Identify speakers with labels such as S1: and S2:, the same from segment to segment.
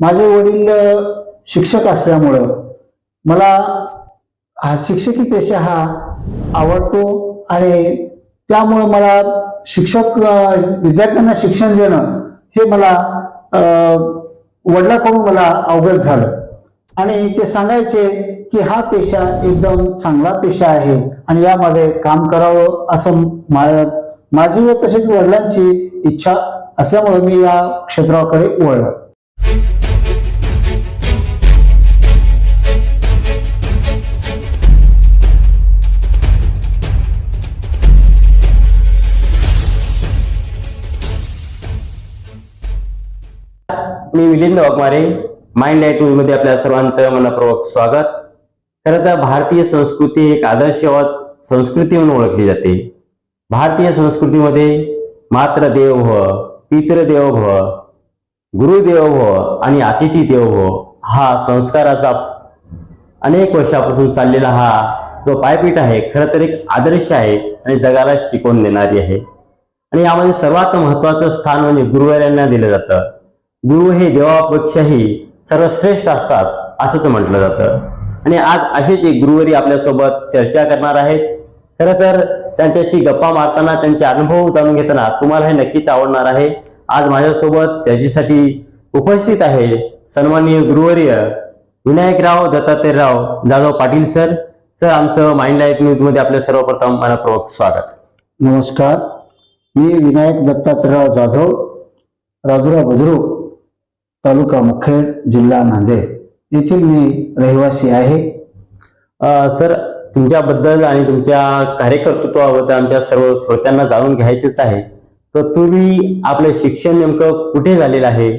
S1: माझे वडील शिक्षक असल्यामुळं मला हा शिक्षकी पेशा हा आवडतो आणि त्यामुळं मला शिक्षक विद्यार्थ्यांना शिक्षण देणं हे मला वडिलाकडून मला अवगत झालं. आणि ते सांगायचे की हा पेशा एकदम चांगला पेशा आहे आणि यामध्ये काम करावं असं मा- माझी व तसेच वडिलांची इच्छा असल्यामुळे मी या क्षेत्राकडे वळलं.
S2: वाघमारे माइंड लाइट न्यूजमध्ये आपल्या सर्वांचं मनपूर्वक स्वागत। खरं तर भारतीय संस्कृती एक आदर्शवाद संस्कृती म्हणून ओळखली जाते। भारतीय संस्कृतीमध्ये मात्र देव हो, भव पितृदेव भव हो, गुरुदेव भव हो आणि अतिथी देव भव हा संस्काराचा अनेक वर्षापासून चाललेला हा जो पायपीठ आहे खरं तर एक आदर्श आहे आणि जगाला शिकवून देणारी आहे. आणि यामध्ये सर्वात महत्वाचं स्थान म्हणजे गुरुवाऱ्यांना दिलं जातं. गुरु हे देवापेक्षाही सर्वश्रेष्ठ असतात असंच म्हटलं जातं. आणि आज असेच एक गुरुवारी आपल्यासोबत चर्चा करणार आहेत. खरं तर त्यांच्याशी गप्पा मारताना त्यांचे अनुभव जाणून घेताना तुम्हाला हे नक्कीच आवडणार आहे. आज माझ्यासोबत चर्चेसाठी उपस्थित आहे सन्माननीय गुरुवर्य विनायकराव दत्तात्रयराव जाधव पाटील सर. सर आमचं माइंड लाईफ न्यूजमध्ये आपलं सर्वप्रथम मनपूर्वक स्वागत.
S1: नमस्कार. मी विनायक दत्तात्रयराव जाधव राजुरा बुजुर्ग. तालुका मुखेड जिल्हा नांदेड. येथील मी रहिवासी आहे.
S2: सर तुमच्याबद्दल आणि तुमच्या कार्यकर्तृत्वाबद्दल आमच्या सर्व श्रोत्यांना जाणून घ्यायचेच आहे. तर तुम्ही आपलं शिक्षण नेमकं कुठे झालेलं आहे?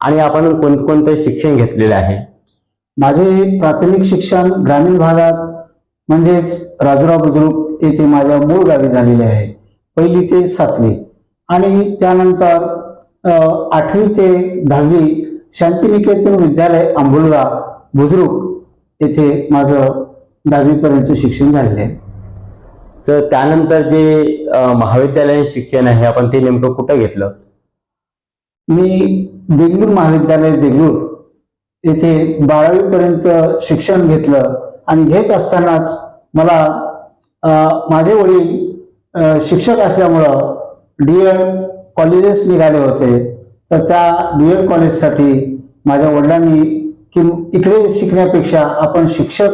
S2: आणि आपण कोणकोणतं शिक्षण घेतलेलं आहे?
S1: माझे प्राथमिक शिक्षण ग्रामीण भागात म्हणजेच राजुरा बुजुर्ग येथे माझ्या मूळ गावी झालेले आहे. पहिली ते सातवी. आणि त्यानंतर आठवी ते दहावी शांतिनिकेतन विद्यालय आंबुलगा बुजुर्ग येथे माझं दहावीपर्यंत शिक्षण झालेले आहे.
S2: तर त्यानंतर जे महाविद्यालयीन शिक्षण आहे आपण ते नेमकं कुठं घेतलं?
S1: मी देगलूर महाविद्यालय देगलूर येथे बारावी पर्यंत शिक्षण घेतलं आणि घेत असतानाच मला माझे वडील शिक्षक असल्यामुळं डी एड कॉलेजेस निघाले होते. तर त्या डी एड कॉलेजसाठी माझ्या वडिलांनी की इकडे शिकण्यापेक्षा आपण शिक्षक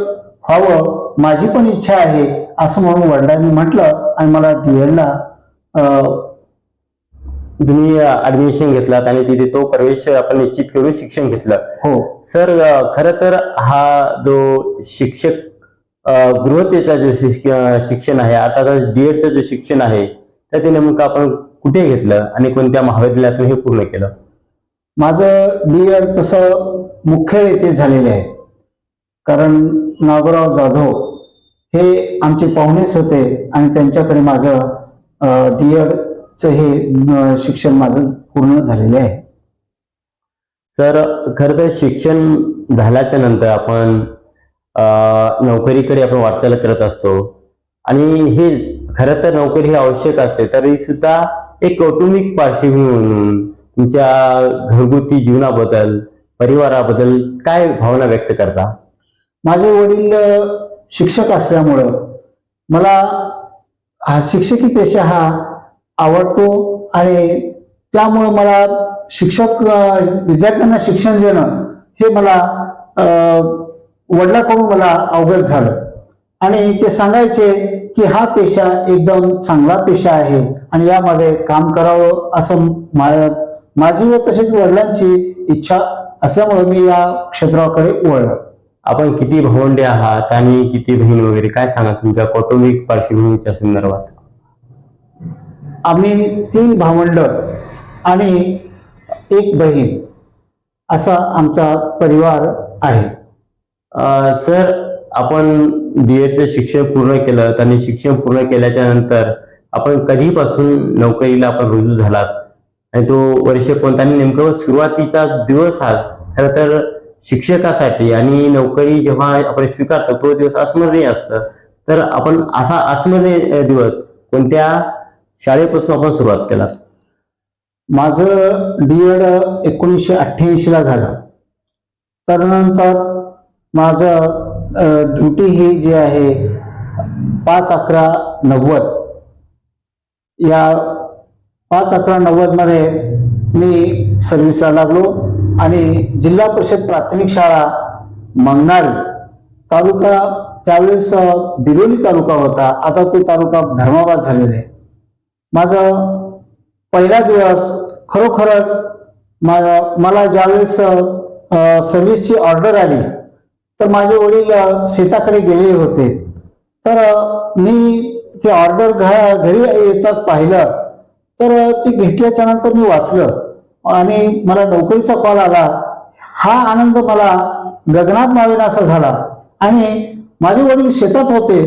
S1: व्हावं माझी पण इच्छा आहे असं म्हणून वडिलांनी म्हटलं आणि मला डी एडला
S2: तुम्ही ऍडमिशन घेतलात आणि तिथे तो प्रवेश आपण निश्चित करून शिक्षण घेतलं.
S1: हो.
S2: सर खरं तर हा जो शिक्षक गृहतेचा जो शिक- शिक्षण आहे आता डीएडचं जे शिक्षण आहे तर ते नेमकं आपण कुठे घेतलं आणि कोणत्या महाविद्यालयातून हे पूर्ण केलं?
S1: माझं डी एड तसं मुखेड येथे झालेले आहे. कारण नागोराव जाधव हे आमचे पाहुणेच होते आणि त्यांच्याकडे माझं डी एडचं हे शिक्षण माझं पूर्ण झालेले आहे.
S2: सर खरं तर शिक्षण झाल्याच्यानंतर आपण नोकरीकडे आपण वाटचाल करत असतो. आणि हे खरं तर नोकरी ही आवश्यक असते तरी सुद्धा एक कौटुंबिक पार्श्वभूमी म्हणून तुमच्या घरगुती जीवनाबद्दल परिवाराबद्दल काय भावना व्यक्त करता?
S1: माझे वडील शिक्षक असल्यामुळं मला हा शिक्षकी पेशा हा आवडतो आणि त्यामुळं मला शिक्षक विद्यार्थ्यांना शिक्षण देणं हे मला वडिलाकडून मला अवगत झालं. आणि ते सांगायचे की हा पेशा एकदम चांगला पेशा आहे आणि यामध्ये काम करावं असं मा- माझी व तसेच वडिलांची इच्छा असल्यामुळे मी या क्षेत्राकडे वळलो.
S2: आपण किती भावंडे आहात आणि किती बहीण वगैरे? काय सांगा तुमच्या कौटुंबिक पार्श्वभूमीच्या संदर्भात?
S1: आम्ही तीन भावंड आणि एक बहीण असा आमचा परिवार आहे.
S2: सर आपण डीएडचं शिक्षण पूर्ण केलं त्याने शिक्षण पूर्ण केल्याच्यानंतर आपण कधीपासून नोकरीला आपण रुजू झालात? आणि तो वर्ष कोणता? नेमकं सुरुवातीचा दिवस हा खरं तर शिक्षकासाठी आणि नोकरी जेव्हा आपण स्वीकारतो तो दिवस अस्मरणीय असतं. तर आपण असा अस्मरणीय दिवस कोणत्या शाळेपासून आपण सुरुवात केला?
S1: माझं डी एड एकोणीसशे अठ्ठ्याऐंशी ला झालं. त्यानंतर माझं ड्युटी ही जी आहे पाच अकरा नव्वद. या पाच अकरा नव्वदमध्ये मी सर्व्हिसला लागलो आणि जिल्हा परिषद प्राथमिक शाळा मंगणारी तालुका त्यावेळेस अ, बिलोली तालुका होता. आता तो तालुका धर्माबाद झालेला आहे. माझं पहिला दिवस खरोखरच मा- मला ज्यावेळेस सर्व्हिसची ऑर्डर आली तर माझे वडील शेताकडे गेलेले होते. तर मी ते ऑर्डर घ घरी येताच पाहिलं. तर ते घेतल्याच्या नंतर मी वाचलं आणि मला नोकरीचा कॉल आला. हा आनंद मला गगनात मावेनासा झाला आणि माझे वडील शेतात होते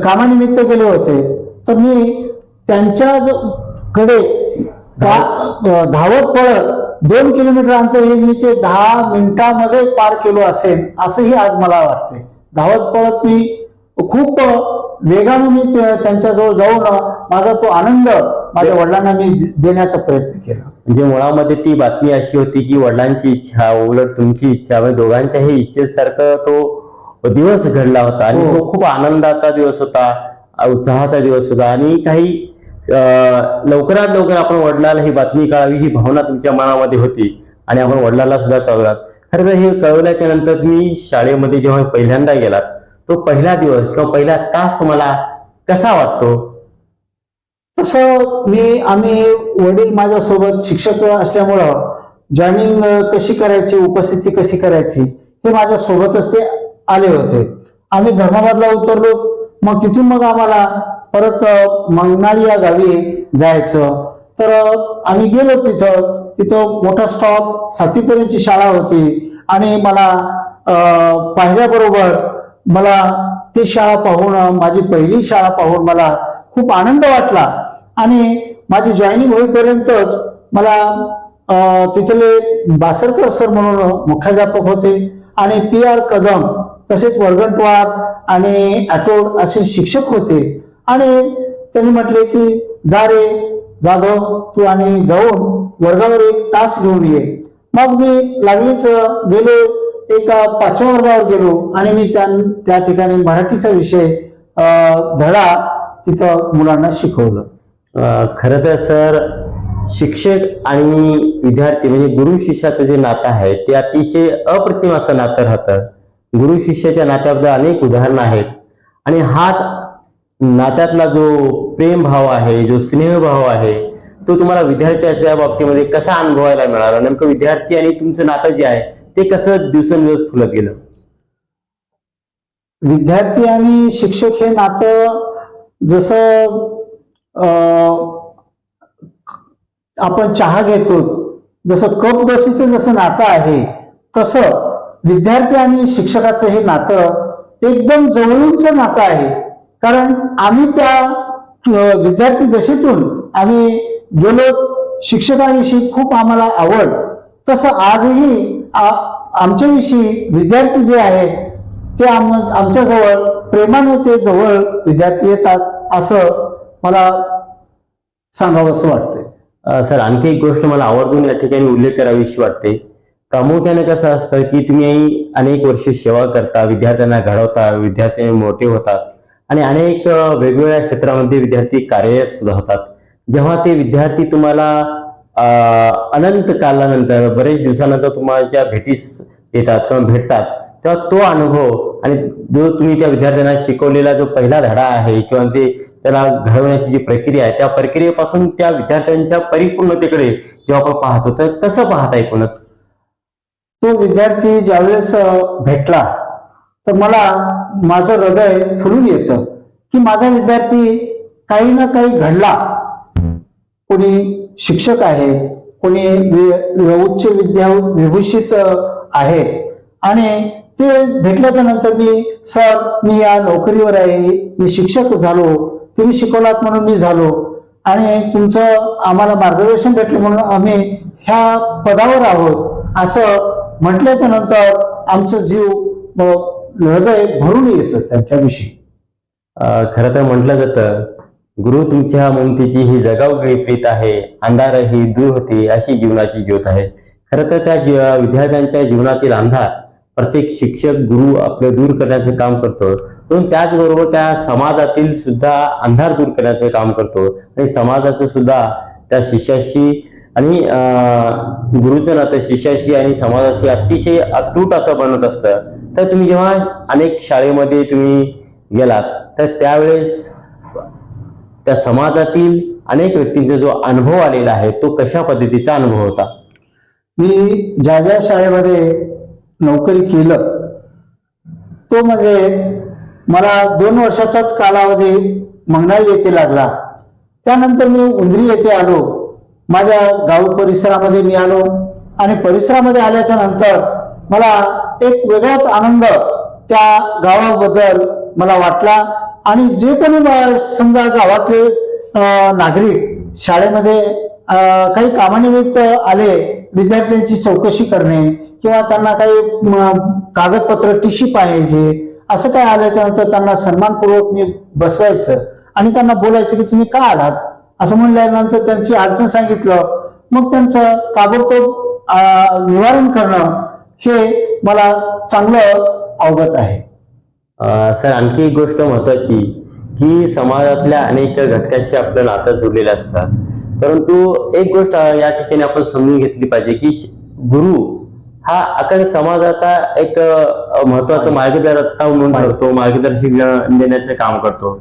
S1: कामानिमित्त गेले होते. तर मी त्यांच्या धावत पळत दोन किलोमीटर अंतर हे मी ते दहा मिनिटामध्ये पार केलो असेल असंही आज मला वाटते धावत पळत मी खूप वेगानं मी त्या- त्यांच्याजवळ जाऊन माझा तो आनंद माझ्या वडिलांना मी देण्याचा प्रयत्न केला.
S2: म्हणजे मुळामध्ये ती बातमी अशी होती की वडिलांची इच्छा उलट तुमची इच्छा म्हणजे दोघांच्याही इच्छेसारखं तो दिवस घडला होता. आणि
S1: हो.
S2: तो खूप आनंदाचा दिवस होता उत्साहाचा दिवस होता. आणि काही लवकरात लवकर आपण वडिलांना ही बातमी कळावी ही भावना तुमच्या मनामध्ये होती आणि आपण वडिलांना सुद्धा कळवलात. खरं तर हे कळवल्याच्या नंतर तुम्ही शाळेमध्ये जेव्हा पहिल्यांदा गेलात तो पहिला दिवस किंवा पहिला तास तुम्हाला कसा वाटतो?
S1: तसं मी आम्ही वडील माझ्यासोबत शिक्षक असल्यामुळं जॉईनिंग कशी करायची उपस्थिती कशी करायची हे माझ्या सोबतच ते आले होते. आम्ही धर्माबादला उतरलो मग तिथून मग आम्हाला परत मंगनाळी या गावी जायचं. तर आम्ही गेलो तिथं. तिथं मोठा स्टॉप सातवीपर्यंतची शाळा होती. आणि मला पाहिल्याबरोबर मला ती शाळा पाहून माझी पहिली शाळा पाहून मला खूप आनंद वाटला. आणि माझी जॉईनिंग होईपर्यंतच मला तिथले बासरकर सर म्हणून मुख्याध्यापक होते आणि पी आर कदम तसेच वर्गटवार आणि अटोड असे शिक्षक होते. आणि त्यांनी म्हटले की जा रे जाधव तू आणि जाऊन वर्गावर एक तास घेऊन ये. मग मी लागलीच गेलो एका पाचव्या वर्गावर गेलो आणि मी त्या ठिकाणी मराठीचा विषय धडा तिथं मुलांना शिकवलं.
S2: खर खरं तर सर शिक्षक आणि विद्यार्थी म्हणजे गुरु शिष्याचं जे नातं आहे ते अतिशय अप्रतिम असं नातं राहतं. गुरु शिष्याच्या नात्याबद्दल अनेक उदाहरणं आहेत. आणि हाच नात्यातला जो प्रेम भाव आहे जो स्नेहभाव आहे तो तुम्हाला विद्यार्थ्याच्या बाबतीमध्ये कसा अनुभवायला मिळाला? नेमकं विद्यार्थी आणि तुमचं नातं जे आहे ते कसं दिवसेंदिवस फुलत गेलं?
S1: विद्यार्थी आणि शिक्षक हे नातं जसं अं, आपण चहा घेतो जसं कप बसीचं जसं नातं आहे तसं विद्यार्थी आणि शिक्षकाचं हे नातं एकदम जवळूनच नातं आहे. कारण आम्ही त्या विद्यार्थी दशेतून आम्ही गेलो. शिक्षकांविषयी खूप आम्हाला आवड. तसं आजही आमच्याविषयी विद्यार्थी जे आहेत ते आम आमच्याजवळ प्रेमाने ते जवळ विद्यार्थी येतात असं मला सांगावं असं वाटतंय.
S2: सर आणखी एक गोष्ट मला आवर्जून या ठिकाणी उल्लेख करावीशी वाटते. प्रामुख्याने कसं असतं की तुम्ही अनेक वर्ष सेवा करता विद्यार्थ्यांना घडवता विद्यार्थी मोठे होतात. आणि अनेक वेगवेगळ्या क्षेत्रामध्ये विद्यार्थी कार्यरत सुद्धा होतात. जेव्हा ते विद्यार्थी तुम्हाला अनंत कालानंतर बरेच दिवसानंतर तुम्हाला भेटीस येतात किंवा भेटतात तेव्हा तो अनुभव आणि जो तुम्ही त्या विद्यार्थ्यांना शिकवलेला जो पहिला धडा आहे किंवा ते त्याला घडवण्याची जी प्रक्रिया आहे त्या प्रक्रियेपासून त्या विद्यार्थ्यांच्या परिपूर्णतेकडे जेव्हा आपण पाहतो तर कसं पाहता एकूणच?
S1: तो विद्यार्थी ज्यावेळेस भेटला तर मला माझं हृदय फुलून येतं की माझा विद्यार्थी काही ना काही घडला. कोणी शिक्षक आहे कोणी उच्च विद्या विभूषित आहे. आणि ते भेटल्याच्या नंतर मी सर मी या नोकरीवर आहे मी शिक्षक झालो तुम्ही शिकवलात म्हणून मी झालो. आणि तुमचं आम्हाला मार्गदर्शन भेटलं म्हणून आम्ही ह्या पदावर आहोत. असं म्हटल्याच्या नंतर आमचं जीव हृदय भरून येतं त्यांच्याविषयी.
S2: अं, खरं तर म्हटलं जातं गुरु तुमच्या मुमतीची ही जगावगळी प्रीत आहे अंधार ही दूर होते अशी जीवनाची ज्योत आहे. खरं तर त्या विद्यार्थ्यांच्या जीवनातील अंधार प्रत्येक शिक्षक गुरु आपलं दूर करण्याचं काम करतो. पण त्याचबरोबर त्या समाजातील सुद्धा अंधार दूर करण्याचं काम करतो. आणि समाजाचं सुद्धा त्या शिष्याशी आणि अं, गुरुचं नातं शिष्याशी आणि समाजाशी अतिशय अतूट असं बनत असतं. तर तुम्ही जेव्हा अनेक शाळेमध्ये तुम्ही गेलात तर त्यावेळेस त्या समाजातील अनेक व्यक्तींचा जो अनुभव आलेला आहे तो कशा पद्धतीचा अनुभव होता?
S1: मी ज्या ज्या शाळेमध्ये नोकरी केलं तो म्हणजे मला दोन वर्षाचाच कालावधी मंगनाळी येथे लागला. त्यानंतर मी उंदरी येथे आलो. माझ्या गाव परिसरामध्ये मी आलो आणि परिसरामध्ये आल्याच्यानंतर मला एक वेगळाच आनंद त्या गावाबद्दल मला वाटला. आणि जे कोणी समजा गावातले नागरिक शाळेमध्ये काही कामानिमित्त आले विद्यार्थ्यांची चौकशी करणे किंवा त्यांना काही कागदपत्र टीशी पाहिजे असं काय आल्याच्यानंतर त्यांना सन्मानपूर्वक मी बसवायचं आणि त्यांना बोलायचं की तुम्ही का आलात? असं म्हणल्यानंतर त्यांची अडचण सांगितलं. मग त्यांचं ताबडतोब निवारण करणं हे मला चांगलं अवगत आहे.
S2: सर आणखी एक गोष्ट महत्वाची की समाजातल्या अनेक घटकांशी आपलं नातं जुडलेलं असतात परंतु एक गोष्ट या ठिकाणी आपण समजून घेतली पाहिजे की गुरु हा अखंड समाजाचा एक महत्त्वाचा मार्गदर्शक म्हणून ठरतो मार्गदर्शन देण्याचं काम करतो.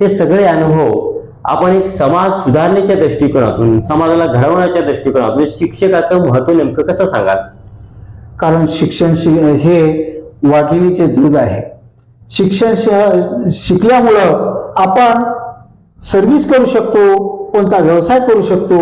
S2: हे सगळे अनुभव आपण एक समाज सुधारण्याच्या दृष्टिकोनातून समाजाला घडवण्याच्या दृष्टिकोनातून शिक्षकाचं महत्त्व नेमकं कसं सांगाल?
S1: कारण शिक्षण शि- हे वाघिणीचे दूध आहे. शिक्षण शिकल्यामुळं आपण सर्व्हिस करू शकतो कोणता व्यवसाय करू शकतो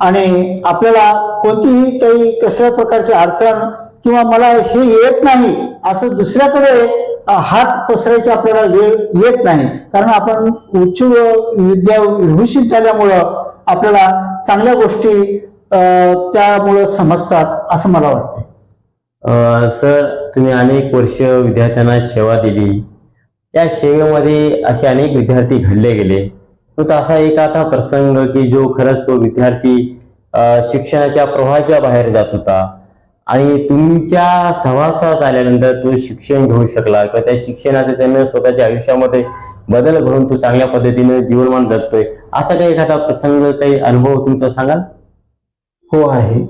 S1: आणि आपल्याला कोणतीही काही कसल्या प्रकारची अडचण किंवा मला हे येत नाही असं दुसऱ्याकडे हात पसरायचा आपल्याला वेळ येत नाही. कारण आपण उच्च विद्या विभूषित झाल्यामुळं आपल्याला चांगल्या गोष्टी त्यामुळं समजतात असं मला वाटतं
S2: सर तुम्ही अनेक वर्ष विद्यार्थ्यांना सेवा दिली. त्या सेवेमध्ये असे अनेक विद्यार्थी घडले गेले. तो असा एक आता प्रसंग की जो खरंच तो विद्यार्थी शिक्षणाच्या प्रवाहाच्या बाहेर जात होता. आणि तुमच्या सहवासात आल्यानंतर तो शिक्षण घेऊ शकला किंवा त्या शिक्षणाचे त्यानं स्वतःच्या आयुष्यामध्ये बदल घडून तो चांगल्या पद्धतीने जीवनमान जगतोय. असा काही एखादा प्रसंग काही अनुभव तुमचा सांगाल?
S1: हो आहे.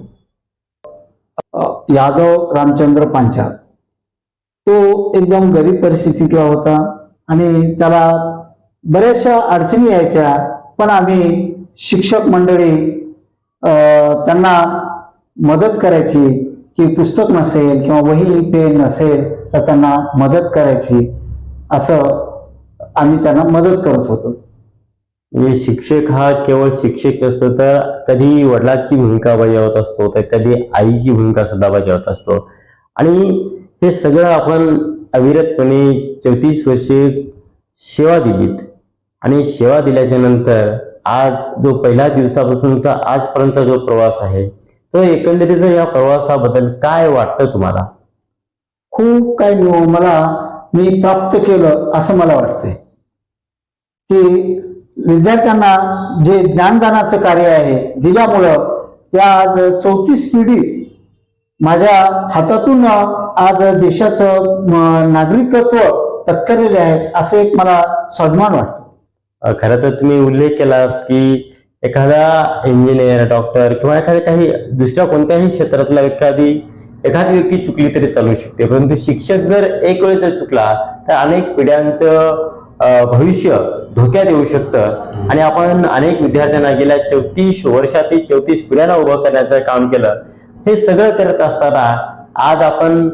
S1: यादव रामचंद्र पांचाळ. तो एकदम गरीब परिस्थितीतला होता आणि त्याला बऱ्याचशा अडचणी यायच्या पण आम्ही शिक्षक मंडळी त्यांना मदत करायची. की पुस्तक नसेल किंवा वही पेन नसेल तर त्यांना मदत करायची असं आम्ही त्यांना मदत करत होतो.
S2: म्हणजे शिक्षक हा केवळ शिक्षक असतो तर कधी वडिलांची भूमिका बजावत असतो तर कधी आईची भूमिका सुद्धा बजावत असतो. आणि हे सगळं आपण अविरतपणे चौतीस वर्षे सेवा दिलीत. आणि सेवा दिल्याच्या नंतर आज जो पहिल्या दिवसापासूनचा आजपर्यंतचा जो प्रवास आहे तो एकंदरीत या प्रवासाबद्दल काय वाटतं तुम्हाला?
S1: खूप काही हो, मला मी प्राप्त केलं असं मला वाटतंय. की विद्यार्थ्यांना जे ज्ञानदानाचं कार्य आहे दिल्यामुळं त्या आज चौतीस पिढी माझ्या हातातून आज देशाचं नागरिकत्व पत्करलेले आहेत असं एक मला सन्मान वाटतो.
S2: खरं तर तुम्ही उल्लेख केला की एखादा इंजिनियर डॉक्टर किंवा एखाद्या काही दुसऱ्या कोणत्याही क्षेत्रातला एखादी एखादी व्यक्ती चुकली तरी चालू शकते. परंतु शिक्षक जर एक वेळ जर चुकला तर अनेक पिढ्यांचं भविष्य धोक्यात येऊ शकतं. आणि आपण अनेक विद्यार्थ्यांना गेल्या चौतीस वर्षातील चौतीस पिढ्यांना उभं करण्याचं काम केलं. हे सगळं करत असताना आज आपण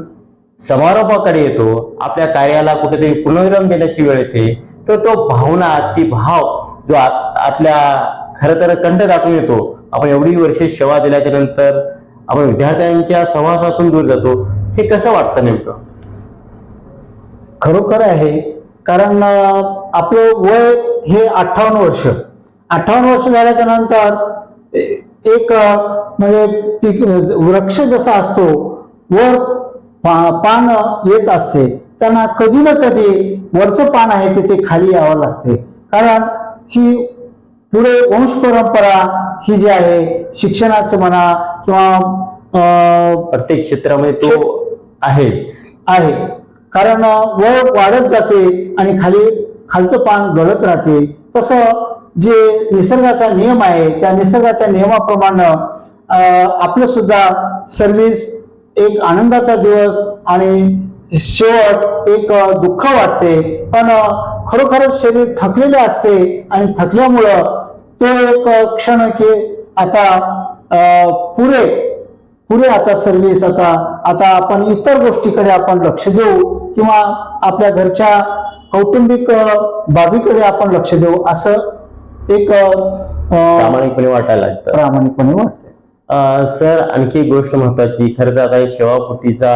S2: समारोपाकडे येतो. आपल्या कार्याला कुठेतरी पुनर्विराम देण्याची वेळ येते. तर तो भावना ती भाव जो आपल्या खरं तर कंठ दाटून येतो. आपण एवढी वर्षे सेवा दिल्याच्या नंतर आपण विद्यार्थ्यांच्या सहवासातून दूर जातो. हे कसं वाटतं नेमकं?
S1: खरोखर आहे कारण आपलं वय हे अठ्ठावन्न वर्ष. अठ्ठावन्न वर्ष झाल्याच्यानंतर एक म्हणजे पीक वृक्ष जसा असतो वर पान येत असते. त्यांना कधी ना कधी वरचं पान आहे ते ते खाली यावं लागते. कारण ही पुढे वंश परंपरा ही जी आहे शिक्षणाचं म्हणा किंवा
S2: प्रत्येक क्षेत्रामध्ये तो आहेच.
S1: आहे. कारण वळ वाढत जाते आणि खाली खालचं पान गळत राहते. तसं जे निसर्गाचा नियम आहे त्या निसर्गाच्या नियमाप्रमाणे आपलं सुद्धा सर्व्हिस एक आनंदाचा दिवस आणि शेवट एक दुःख वाटते. पण खरोखरच शरीर थकलेले असते आणि थकल्यामुळं तो एक क्षण की आता पुरे पुरे आता सर्व्हिस आता आता आपण इतर गोष्टीकडे आपण लक्ष देऊ किंवा आपल्या घरच्या कौटुंबिक बाबीकडे आपण लक्ष देऊ असं एक
S2: प्रामाणिकपणे वाटायला लागतं.
S1: प्रामाणिकपणे वाटते
S2: सर आणखी एक गोष्ट महत्वाची खरं तर आता सेवापूर्तीचा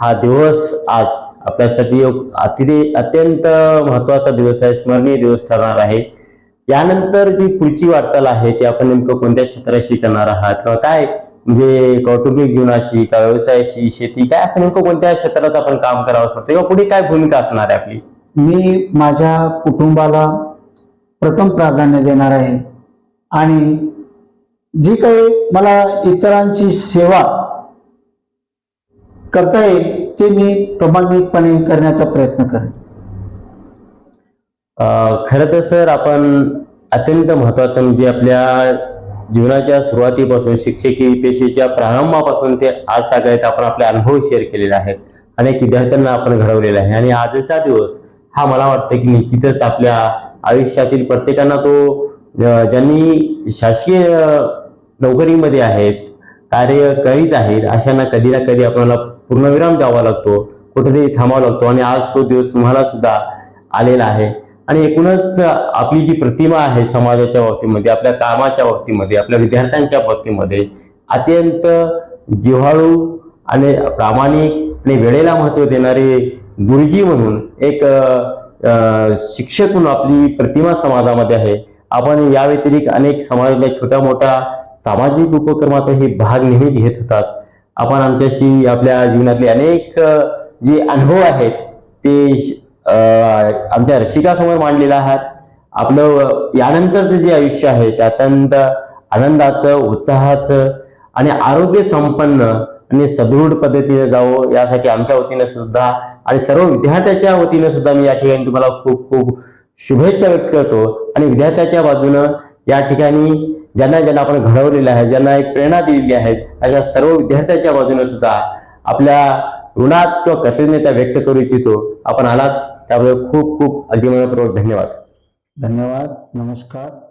S2: हा दिवस आज आपल्यासाठी एक अतिरे अत्यंत महत्त्वाचा दिवस आहे स्मरणीय दिवस ठरणार आहे. यानंतर जी पुढची वाटचाल आहे ती आपण नेमकं कोणत्या क्षेत्राशी करणार आहात? किंवा काय म्हणजे कौटुंबिक जीवनाशी का व्यवसायाशी शेती काय असं नेमकं कोणत्या क्षेत्रात आपण काम करावं वाटतं? किंवा पुढे काय भूमिका असणार आहे आपली?
S1: मी माझ्या कुटुंबाला प्रथम प्राधान्य देणार आहे. आणि जी काही मला इतरांची सेवा करता येईल ते मी प्रामाणिकपणे करण्याचा प्रयत्न करेन.
S2: खरं तर सर आपण अत्यंत महत्वाचं म्हणजे आपल्या जीवनाच्या सुरुवातीपासून शिक्षकी पेशेच्या प्रारंभापासून ते आज तागायत आपण आपले अनुभव शेअर केलेले आहेत. अनेक विद्यार्थ्यांना आपण घडवलेला आहे. आणि आजचा दिवस हा मला वाटतं की निश्चितच आपल्या आयुष्यातील प्रत्येकांना तो ज्यांनी शासकीय नोकरीमध्ये आहेत कार्य करीत आहेत अशांना कधी ना कधी आपल्याला पूर्णविराम द्यावा लागतो. कुठेतरी थांबावा लागतो. आणि आज तो दिवस तुम्हाला सुद्धा आलेला आहे. आणि एकूणच आपली जी प्रतिमा आहे समाजाच्या बाबतीमध्ये आपल्या कामाच्या बाबतीमध्ये आपल्या विद्यार्थ्यांच्या बाबतीमध्ये अत्यंत जिव्हाळू आणि प्रामाणिक आणि वेळेला महत्त्व देणारे गुरुजी म्हणून एक शिक्षक म्हणून आपली प्रतिमा समाजामध्ये आहे. आपण या व्यतिरिक्त अनेक समाजातल्या छोट्या मोठ्या सामाजिक उपक्रमातही भाग नेहमीच घेत होतात. आपण आमच्याशी आपल्या जीवनातले अनेक जे अनुभव आहेत ते श- आमच्या रसिकासमोर मांडलेला आहात आपलं यानंतरचं जे आयुष्य आहे ते अत्यंत आनंदाचं उत्साहाचं आणि आरोग्य संपन्न आणि सदृढ पद्धतीने जावं यासाठी आमच्या वतीनं सुद्धा आणि सर्व विद्यार्थ्याच्या वतीनं सुद्धा मी या ठिकाणी तुम्हाला खूप खूप शुभेच्छा व्यक्त करतो. आणि विद्यार्थ्याच्या बाजूनं या ठिकाणी ज्यांना ज्यांना आपण घडवलेलं आहे ज्यांना एक प्रेरणा दिलेली आहे अशा सर्व विद्यार्थ्याच्या बाजूने सुद्धा आपल्या ऋणात किंवा कृतज्ञता व्यक्त करू इच्छितो. आपण आलात. त्यामुळे खूप खूप अगदी मनपूर्वक धन्यवाद.
S1: धन्यवाद. नमस्कार.